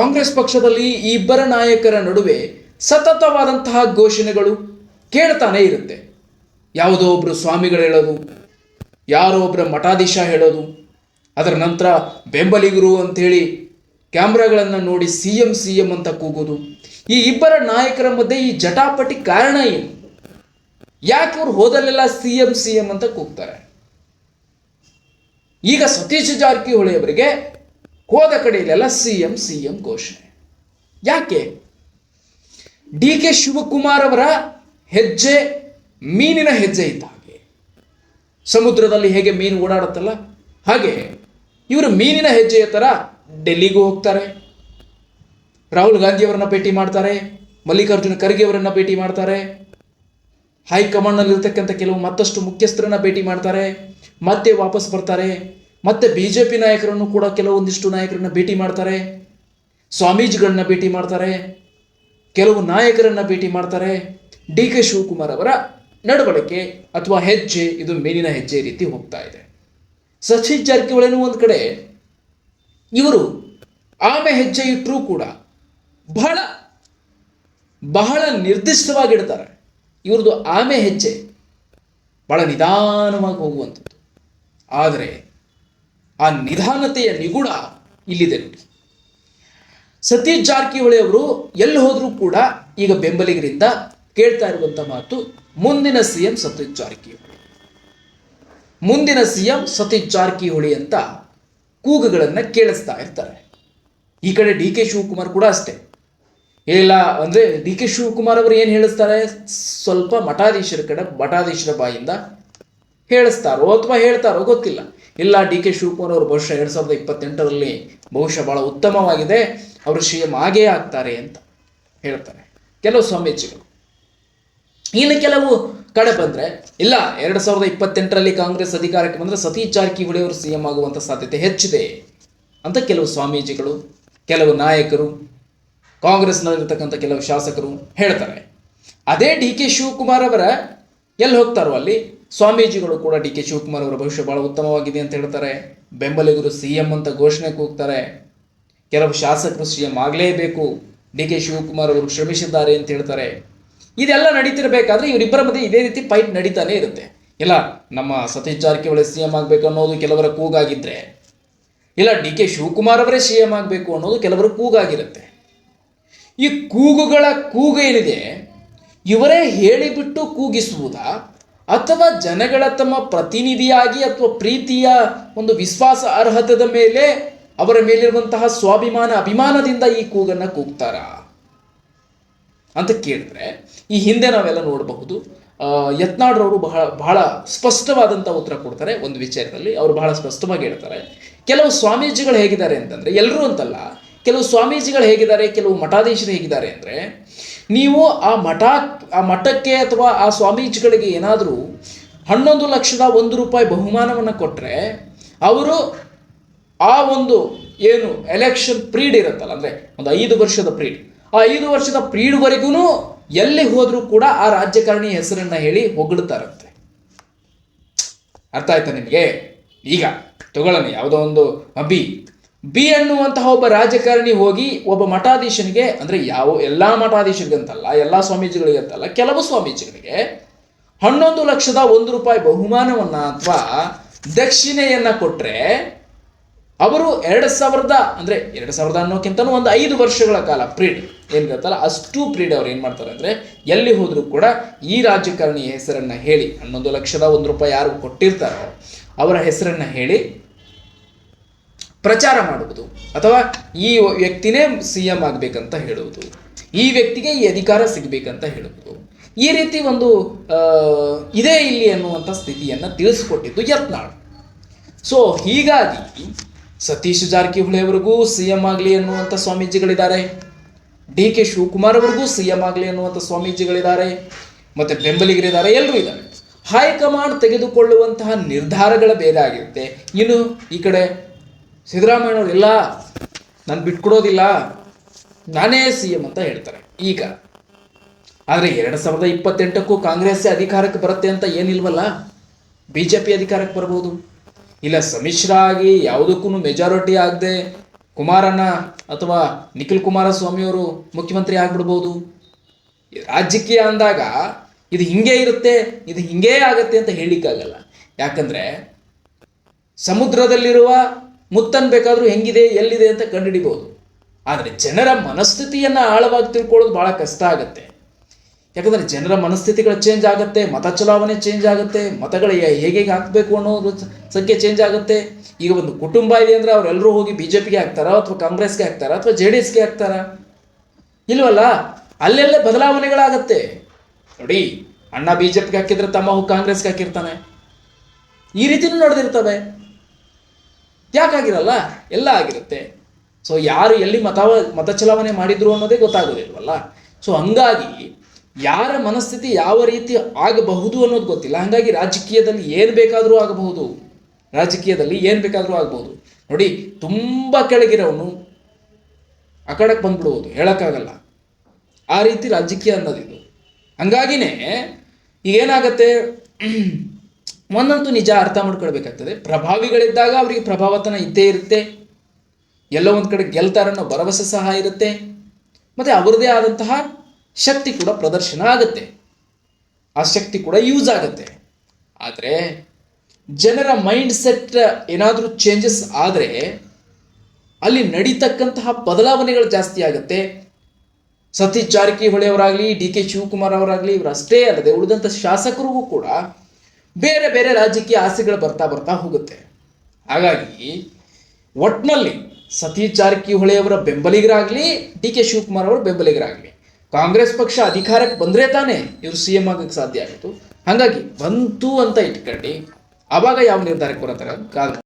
ಕಾಂಗ್ರೆಸ್ ಪಕ್ಷದಲ್ಲಿ ಈ ಇಬ್ಬರ ನಾಯಕರ ನಡುವೆ ಸತತವಾದಂತಹ ಘೋಷಣೆಗಳು ಕೇಳ್ತಾನೆ ಇರುತ್ತೆ. ಯಾವುದೋ ಒಬ್ರು ಸ್ವಾಮಿಗಳು ಹೇಳೋದು, ಯಾರೋ ಒಬ್ಬರ ಮಠಾಧೀಶ ಹೇಳೋದು, ಅದರ ನಂತರ ಬೆಂಬಲಿಗರು ಅಂಥೇಳಿ ಕ್ಯಾಮ್ರಾಗಳನ್ನು ನೋಡಿ ಸಿ ಎಂ ಸಿ ಎಂ ಅಂತ ಕೂಗೋದು. ಈ ಇಬ್ಬರ ನಾಯಕರ ಮಧ್ಯೆ ಈ ಜಟಾಪಟಿ ಕಾರಣ ಏನು? ಯಾಕೆ ಇವ್ರು ಹೋದಲ್ಲೆಲ್ಲ ಸಿ ಎಂ ಸಿ ಎಂ ಅಂತ ಕೂಗ್ತಾರೆ? ಈಗ ಸತೀಶ್ ಜಾರಕಿಹೊಳಿ ಅವರಿಗೆ ಹೋದ ಕಡೆಯಲ್ಲೆಲ್ಲ ಸಿ ಎಂ ಸಿ ಎಂ ಘೋಷಣೆ. ಯಾಕೆ? ಡಿ ಕೆ ಶಿವಕುಮಾರ್ ಅವರ ಹೆಜ್ಜೆ, ಮೀನಿನ ಹೆಜ್ಜೆ ಇದ್ದ ಹಾಗೆ. ಸಮುದ್ರದಲ್ಲಿ ಹೇಗೆ ಮೀನು ಓಡಾಡುತ್ತಲ್ಲ? ಹಾಗೆ ಇವರು ಮೀನಿನ ಹೆಜ್ಜೆಯ ಥರ ಡೆಲ್ಲಿಗೂ ಹೋಗ್ತಾರೆ. ರಾಹುಲ್ ಗಾಂಧಿ ಅವರನ್ನ ಭೇಟಿ ಮಾಡ್ತಾರೆ, ಮಲ್ಲಿಕಾರ್ಜುನ ಖರ್ಗೆ ಅವರನ್ನ ಭೇಟಿ ಮಾಡ್ತಾರೆ. ಹೈಕಮಾಂಡ್ನಲ್ಲಿರ್ತಕ್ಕಂಥ ಕೆಲವು ಮತ್ತಷ್ಟು ಮುಖ್ಯಸ್ಥರನ್ನ ಭೇಟಿ ಮಾಡ್ತಾರೆ. ಮತ್ತೆ ವಾಪಸ್ ಬರ್ತಾರೆ. ಮತ್ತೆ ಬಿ ಜೆ ಪಿ ನಾಯಕರನ್ನು ಕೂಡ ಕೆಲವೊಂದಿಷ್ಟು ನಾಯಕರನ್ನ ಭೇಟಿ ಮಾಡ್ತಾರೆ, ಸ್ವಾಮೀಜಿಗಳನ್ನ ಭೇಟಿ ಮಾಡ್ತಾರೆ, ಕೆಲವು ನಾಯಕರನ್ನ ಭೇಟಿ ಮಾಡ್ತಾರೆ. ಡಿ ಕೆ ಶಿವಕುಮಾರ್ ಅವರ ನಡವಳಿಕೆ ಅಥವಾ ಹೆಜ್ಜೆ, ಇದು ಮೇಲಿನ ಹೆಜ್ಜೆ ರೀತಿ ಹೋಗ್ತಾ ಇದೆ. ಸಚಿನ್ ಜಾರಕಿಹೊಳಿನೂ ಒಂದು ಕಡೆ ಇವರು ಆಮೆ ಹೆಜ್ಜೆ ಇಟ್ಟರೂ ಕೂಡ ಬಹಳ ಬಹಳ ನಿರ್ದಿಷ್ಟವಾಗಿಡ್ತಾರೆ ಇವ್ರದ್ದು ಆಮೆ ಹೆಜ್ಜೆ ಬಹಳ ನಿಧಾನವಾಗಿ ಹೋಗುವಂಥದ್ದು. ಆದರೆ ಆ ನಿಧಾನತೆಯ ನಿಗೂಢ ಇಲ್ಲಿದೆ ನೋಡಿ. ಸತೀಶ್ ಜಾರಕಿಹೊಳಿ ಅವರು ಎಲ್ಲಿ ಹೋದರೂ ಕೂಡ ಈಗ ಬೆಂಬಲಿಗರಿಂದ ಕೇಳ್ತಾ ಇರುವಂಥ ಮಾತು ಮುಂದಿನ ಸಿಎಂ ಸತೀಶ್ ಜಾರಕಿಹೊಳಿ. ಮುಂದಿನ ಸಿಎಂ ಸತೀಶ್ ಜಾರಕಿಹೊಳಿ ಅಂತ ಕೂಗುಗಳನ್ನು ಕೇಳಿಸ್ತಾ ಇರ್ತಾರೆ. ಈ ಕಡೆ ಡಿ ಕೆ ಶಿವಕುಮಾರ್ ಕೂಡ ಅಷ್ಟೇ. ಇಲ್ಲ, ಅಂದ್ರೆ ಡಿ ಕೆ ಶಿವಕುಮಾರ್ ಅವರು ಏನು ಹೇಳಿಸ್ತಾರೆ? ಸ್ವಲ್ಪ ಮಠಾಧೀಶರ ಕಡೆ, ಮಠಾಧೀಶರ ಬಾಯಿಂದ ಹೇಳಿಸ್ತಾರೋ ಅಥವಾ ಹೇಳ್ತಾರೋ ಗೊತ್ತಿಲ್ಲ. ಇಲ್ಲ, ಡಿ ಕೆ ಶಿವಕುಮಾರ್ ಅವರು ಬಹುಶಃ ಎರಡ್ ಸಾವಿರದ ಇಪ್ಪತ್ತೆಂಟರಲ್ಲಿ ಬಹುಶಃ ಬಹಳ ಉತ್ತಮವಾಗಿದೆ. ಅವರು ಸಿ ಎಂ ಆಗೇ ಆಗ್ತಾರೆ ಅಂತ ಹೇಳ್ತಾರೆ. ಕೆಲವು ಸ್ವಾಮೀಜಿಗಳು. ಇನ್ನು ಕೆಲವು ಕಡೆ ಬಂದ್ರೆ, ಇಲ್ಲ, ಎರಡು ಸಾವಿರದ ಇಪ್ಪತ್ತೆಂಟರಲ್ಲಿ ಕಾಂಗ್ರೆಸ್ ಅಧಿಕಾರಕ್ಕೆ ಬಂದ್ರೆ ಸತೀಶ್ ಜಾರಕಿಹೊಳಿ ಅವರು ಸಿ ಎಂ ಆಗುವಂತ ಸಾಧ್ಯತೆ ಹೆಚ್ಚಿದೆ ಅಂತ ಕೆಲವು ಸ್ವಾಮೀಜಿಗಳು, ಕೆಲವು ನಾಯಕರು, ಕಾಂಗ್ರೆಸ್ನಲ್ಲಿರ್ತಕ್ಕಂಥ ಕೆಲವು ಶಾಸಕರು ಹೇಳ್ತಾರೆ. ಅದೇ ಡಿ ಕೆ ಶಿವಕುಮಾರ್ ಅವರ ಎಲ್ಲಿ ಹೋಗ್ತಾರೋ ಅಲ್ಲಿ ಸ್ವಾಮೀಜಿಗಳು ಕೂಡ ಡಿ ಕೆ ಶಿವಕುಮಾರ್ ಅವರ ಭವಿಷ್ಯ ಬಹಳ ಉತ್ತಮವಾಗಿದೆ ಅಂತ ಹೇಳ್ತಾರೆ. ಬೆಂಬಲಿಗರು ಸಿ ಎಂ ಅಂತ ಘೋಷಣೆ ಕೂಗ್ತಾರೆ ಕೆಲವು ಶಾಸಕರು ಸಿ ಎಂ ಆಗಲೇಬೇಕು. ಡಿ ಕೆ ಶಿವಕುಮಾರ್ ಅವರು ಶ್ರಮಿಸಿದ್ದಾರೆ ಅಂತ ಹೇಳ್ತಾರೆ. ಇದೆಲ್ಲ ನಡೀತಿರಬೇಕಾದ್ರೆ ಇವರಿಬ್ಬರ ಮಧ್ಯೆ ಇದೇ ರೀತಿ ಫೈಟ್ ನಡೀತಾನೆ ಇರುತ್ತೆ. ಇಲ್ಲ, ನಮ್ಮ ಸತೀಶ್ ಜಾರಕಿಹೊಳಿ ಸಿ ಎಂ ಆಗಬೇಕು ಅನ್ನೋದು ಕೆಲವರ ಕೂಗಾಗಿದ್ರೆ. ಇಲ್ಲ, ಡಿ ಕೆ ಶಿವಕುಮಾರ್ ಅವರೇ ಸಿ ಎಂ ಆಗಬೇಕು ಅನ್ನೋದು ಕೆಲವರ ಕೂಗಾಗಿರುತ್ತೆ. ಈ ಕೂಗುಗಳ ಕೂಗು ಏನಿದೆ ಇವರೇ ಹೇಳಿಬಿಟ್ಟು ಕೂಗಿಸುವುದಾ? ಅಥವಾ ಜನಗಳ ತಮ್ಮ ಪ್ರತಿನಿಧಿಯಾಗಿ ಅಥವಾ ಪ್ರೀತಿಯ ಒಂದು ವಿಶ್ವಾಸ ಅರ್ಹತದ ಮೇಲೆ ಅವರ ಮೇಲಿರುವಂತಹ ಸ್ವಾಭಿಮಾನ ಅಭಿಮಾನದಿಂದ ಈ ಕೂಗನ್ನ ಕೂಗ್ತಾರ? ಅಂತ ಕೇಳಿದ್ರೆ, ಈ ಹಿಂದೆ ನಾವೆಲ್ಲ ನೋಡಬಹುದು ಯತ್ನಾಡ್ರವರು ಬಹಳ ಬಹಳ ಸ್ಪಷ್ಟವಾದಂಥ ಉತ್ತರ ಕೊಡ್ತಾರೆ ಒಂದು ವಿಚಾರದಲ್ಲಿ. ಅವರು ಬಹಳ ಸ್ಪಷ್ಟವಾಗಿ ಹೇಳ್ತಾರೆ, ಕೆಲವು ಸ್ವಾಮೀಜಿಗಳು ಹೇಗಿದ್ದಾರೆ ಅಂತಂದ್ರೆ ಎಲ್ಲರೂ ಅಂತಲ್ಲ ಕೆಲವು ಸ್ವಾಮೀಜಿಗಳು ಹೇಗಿದ್ದಾರೆ, ಕೆಲವು ಮಠಾಧೀಶರು ಹೇಗಿದ್ದಾರೆ ಅಂದರೆ, ನೀವು ಆ ಮಠ, ಆ ಮಠಕ್ಕೆ ಅಥವಾ ಆ ಸ್ವಾಮೀಜಿಗಳಿಗೆ ಏನಾದರೂ ಹನ್ನೊಂದು ಲಕ್ಷದ ಒಂದು ರೂಪಾಯಿ ಬಹುಮಾನವನ್ನು ಕೊಟ್ಟರೆ ಅವರು ಆ ಒಂದು ಏನು ಎಲೆಕ್ಷನ್ ಪ್ರೀಡ್ ಇರುತ್ತಲ್ಲ, ಅಂದರೆ ಒಂದು ಐದು ವರ್ಷದ ಪ್ರೀಡ್ ಆ ಐದು ವರ್ಷದ ಪ್ರೀಡ್ವರೆಗೂ ಎಲ್ಲಿ ಹೋದರೂ ಕೂಡ ಆ ರಾಜಕಾರಣಿ ಹೆಸರನ್ನು ಹೇಳಿ ಹೊಗಳ್ತಾರಂತೆ ಅರ್ಥ ಆಯ್ತಾ ನಿಮಗೆ? ಈಗ ತಗೊಳ್ಳೋಣ ಯಾವುದೋ ಒಂದು ಬಿ ಬಿ ಅನ್ನುವಂತಹ ಒಬ್ಬ ರಾಜಕಾರಣಿ ಹೋಗಿ ಒಬ್ಬ ಮಠಾಧೀಶನಿಗೆ, ಅಂದ್ರೆ ಯಾವ ಎಲ್ಲ ಮಠಾಧೀಶರಿಗಂತಲ್ಲ, ಎಲ್ಲ ಸ್ವಾಮೀಜಿಗಳಿಗೆ ಅಂತಲ್ಲ ಕೆಲವು ಸ್ವಾಮೀಜಿಗಳಿಗೆ ಹನ್ನೊಂದು ಲಕ್ಷದ ಒಂದು ರೂಪಾಯಿ ಬಹುಮಾನವನ್ನ ಅಥವಾ ದಕ್ಷಿಣೆಯನ್ನ ಕೊಟ್ರೆ ಅವರು ಎರಡು ಸಾವಿರದ, ಅಂದ್ರೆ ಎರಡು ಸಾವಿರದ ಅನ್ನೋಕ್ಕಿಂತನೂ ಒಂದು ಐದು ವರ್ಷಗಳ ಕಾಲ ಪ್ರೀಡ್. ಏನು ಗೊತ್ತಲ್ಲ? ಅಷ್ಟು ಪ್ರೀಡ್ ಅವ್ರು ಏನು ಮಾಡ್ತಾರೆ ಅಂದ್ರೆ ಎಲ್ಲಿ ಹೋದರೂ ಕೂಡ ಈ ರಾಜಕಾರಣಿಯ ಹೆಸರನ್ನ ಹೇಳಿ, ಹನ್ನೊಂದು ಲಕ್ಷದ ಒಂದು ರೂಪಾಯಿ ಯಾರು ಕೊಟ್ಟಿರ್ತಾರೋ ಅವರ ಹೆಸರನ್ನ ಹೇಳಿ ಪ್ರಚಾರ ಮಾಡುವುದು ಅಥವಾ ಈ ವ್ಯಕ್ತಿನೇ ಸಿ ಎಂ ಆಗಬೇಕಂತ ಹೇಳುವುದು. ಈ ವ್ಯಕ್ತಿಗೆ ಈ ಅಧಿಕಾರ ಸಿಗಬೇಕಂತ ಹೇಳುವುದು. ಈ ರೀತಿ ಒಂದು ಇದೇ ಇಲ್ಲಿ ಅನ್ನುವಂಥ ಸ್ಥಿತಿಯನ್ನು ತಿಳಿಸ್ಕೊಟ್ಟಿದ್ದು ಯತ್ನಾಳ್. ಸೊ ಹೀಗಾಗಿ ಸತೀಶ್ ಜಾರಕಿಹೊಳಿ ಅವರಿಗೂ ಸಿ ಎಂ ಆಗಲಿ ಅನ್ನುವಂಥ ಸ್ವಾಮೀಜಿಗಳಿದ್ದಾರೆ. ಡಿ ಕೆ ಶಿವಕುಮಾರ್ ಅವರಿಗೂ ಸಿ ಎಂ ಆಗಲಿ ಅನ್ನುವಂಥ ಸ್ವಾಮೀಜಿಗಳಿದ್ದಾರೆ. ಮತ್ತೆ ಬೆಂಬಲಿಗರಿದ್ದಾರೆ ಎಲ್ಲರೂ ಇದ್ದಾರೆ. ಹೈಕಮಾಂಡ್ ತೆಗೆದುಕೊಳ್ಳುವಂತಹ ನಿರ್ಧಾರಗಳ ಬೇರೆ ಆಗಿರುತ್ತೆ. ಇನ್ನು ಈ ಕಡೆ ಸಿದ್ದರಾಮಯ್ಯನವರು ಇಲ್ಲ, ನಾನು ಬಿಟ್ಕೊಡೋದಿಲ್ಲ, ನಾನೇ ಸಿ ಎಂ ಅಂತ ಹೇಳ್ತಾರೆ. ಈಗ, ಆದರೆ ಎರಡು ಸಾವಿರದ ಇಪ್ಪತ್ತೆಂಟಕ್ಕೂ ಕಾಂಗ್ರೆಸ್ಸೇ ಅಧಿಕಾರಕ್ಕೆ ಬರುತ್ತೆ ಅಂತ ಏನಿಲ್ವಲ್ಲ? ಬಿ ಜೆ ಪಿ ಅಧಿಕಾರಕ್ಕೆ ಬರ್ಬೋದು. ಇಲ್ಲ, ಸಮ್ಮಿಶ್ರ ಆಗಿ ಯಾವುದಕ್ಕೂ ಮೆಜಾರಿಟಿ ಆಗದೆ ಕುಮಾರಣ್ಣ ಅಥವಾ ನಿಖಿಲ್ ಕುಮಾರಸ್ವಾಮಿಯವರು ಮುಖ್ಯಮಂತ್ರಿ ಆಗ್ಬಿಡ್ಬೋದು. ರಾಜಕೀಯ ಅಂದಾಗ ಇದು ಹಿಂಗೆ ಇರುತ್ತೆ, ಇದು ಹಿಂಗೇ ಆಗುತ್ತೆ ಅಂತ ಹೇಳಿಕ್ಕಾಗಲ್ಲ ಯಾಕಂದರೆ ಸಮುದ್ರದಲ್ಲಿರುವ ಮುತ್ತನ್ ಬೇಕಾದರೂ ಹೆಂಗಿದೆ, ಎಲ್ಲಿದೆ ಅಂತ ಕಂಡುಹಿಡಿಬೋದು. ಆದರೆ ಜನರ ಮನಸ್ಥಿತಿಯನ್ನು ಆಳವಾಗಿ ತಿಳ್ಕೊಳ್ಳೋದು ಭಾಳ ಕಷ್ಟ ಆಗುತ್ತೆ. ಯಾಕಂದರೆ ಜನರ ಮನಸ್ಥಿತಿಗಳು ಚೇಂಜ್ ಆಗುತ್ತೆ, ಮತ ಚಲಾವಣೆ ಚೇಂಜ್ ಆಗುತ್ತೆ, ಮತಗಳ ಹೇಗೆ ಹಾಕಬೇಕು ಅನ್ನೋದು ಸಂಖ್ಯೆ ಚೇಂಜ್ ಆಗುತ್ತೆ. ಈಗ ಒಂದು ಕುಟುಂಬ ಇದೆ ಅಂದರೆ ಅವರೆಲ್ಲರೂ ಹೋಗಿ ಬಿ ಜೆ ಪಿಗೆ ಹಾಕ್ತಾರಾ ಅಥವಾ ಕಾಂಗ್ರೆಸ್ಗೆ ಹಾಕ್ತಾರಾ ಅಥವಾ ಜೆ ಡಿ ಎಸ್ಗೆ ಹಾಕ್ತಾರಾ? ಇಲ್ವಲ್ಲ? ಅಲ್ಲೆಲ್ಲ ಬದಲಾವಣೆಗಳಾಗತ್ತೆ. ನೋಡಿ, ಅಣ್ಣ ಬಿ ಜೆ ಪಿಗೆ ಹಾಕಿದ್ರೆ ತಮ್ಮ ಹೋಗಿ ಕಾಂಗ್ರೆಸ್ಗೆ ಹಾಕಿರ್ತಾನೆ. ಈ ರೀತಿನೂ ನಡೆದಿರ್ತವೆ. ಯಾಕಾಗಿರಲ್ಲ? ಎಲ್ಲ ಆಗಿರುತ್ತೆ. ಸೊ ಯಾರು ಎಲ್ಲಿ ಮತ ಮತ ಚಲಾವಣೆ ಮಾಡಿದ್ರು ಅನ್ನೋದೇ ಗೊತ್ತಾಗೋದಿಲ್ವಲ್ಲ? ಸೊ ಹಂಗಾಗಿ ಯಾರ ಮನಸ್ಥಿತಿ ಯಾವ ರೀತಿ ಆಗಬಹುದು ಅನ್ನೋದು ಗೊತ್ತಿಲ್ಲ. ಹಂಗಾಗಿ ರಾಜಕೀಯದಲ್ಲಿ ಏನು ಬೇಕಾದರೂ ಆಗಬಹುದು. ರಾಜಕೀಯದಲ್ಲಿ ಏನು ಬೇಕಾದರೂ ಆಗಬಹುದು. ನೋಡಿ, ತುಂಬ ಕೆಳಗಿರೋನು ಅಕಡಕ್ಕೆ ಬಂದ್ಬಿಡುವುದು ಹೇಳೋಕ್ಕಾಗಲ್ಲ. ಆ ರೀತಿ ರಾಜಕೀಯ ಅನ್ನೋದಿದು. ಹಂಗಾಗಿನೇ ಈಗೇನಾಗತ್ತೆ ಒಂದಂತೂ ನಿಜ ಅರ್ಥ ಮಾಡ್ಕೊಳ್ಬೇಕಾಗ್ತದೆ. ಪ್ರಭಾವಿಗಳಿದ್ದಾಗ ಅವರಿಗೆ ಪ್ರಭಾವತನ ಇದ್ದೇ ಇರುತ್ತೆ. ಎಲ್ಲೋ ಒಂದು ಕಡೆ ಗೆಲ್ತಾರನ್ನೋ ಭರವಸೆ ಸಹ ಇರುತ್ತೆ. ಮತ್ತು ಅವರದೇ ಆದಂತಹ ಶಕ್ತಿ ಕೂಡ ಪ್ರದರ್ಶನ ಆಗುತ್ತೆ. ಆ ಶಕ್ತಿ ಕೂಡ ಯೂಸ್ ಆಗುತ್ತೆ. ಆದರೆ ಜನರ ಮೈಂಡ್ ಸೆಟ್ ಏನಾದರೂ ಚೇಂಜಸ್ ಆದರೆ ಅಲ್ಲಿ ನಡೀತಕ್ಕಂತಹ ಬದಲಾವಣೆಗಳು ಜಾಸ್ತಿ ಆಗುತ್ತೆ. ಸತೀಶ್ ಜಾರಕಿಹೊಳಿ ಅವರಾಗಲಿ ಡಿ ಕೆ ಶಿವಕುಮಾರ್ ಅವರಾಗಲಿ, ಇವರು ಅಷ್ಟೇ ಅಲ್ಲದೆ ಉಳಿದಂಥ ಶಾಸಕರಿಗೂ ಕೂಡ ಬೇರೆ ಬೇರೆ ರಾಜಕೀಯ ಆಸೆಗಳು ಬರ್ತಾ ಬರ್ತಾ ಹೋಗುತ್ತೆ. ಹಾಗಾಗಿ ಒಟ್ನಲ್ಲಿ ಸತೀಶ್ ಜಾರಕಿಹೊಳಿ ಅವರ ಬೆಂಬಲಿಗರಾಗಲಿ, ಡಿ ಕೆ ಶಿವಕುಮಾರ್ ಅವರ ಬೆಂಬಲಿಗರಾಗಲಿ, ಕಾಂಗ್ರೆಸ್ ಪಕ್ಷ ಅಧಿಕಾರಕ್ಕೆ ಬಂದರೆ ತಾನೇ ಇವರು ಸಿ ಎಂ ಆಗಕ್ಕೆ ಸಾಧ್ಯ ಆಯಿತು ಹಾಗಾಗಿ ಬಂತು ಅಂತ ಇಟ್ಕೊಂಡು ಆವಾಗ ಯಾವ ನಿರ್ಧಾರಕ್ಕೆ ಕಾದ್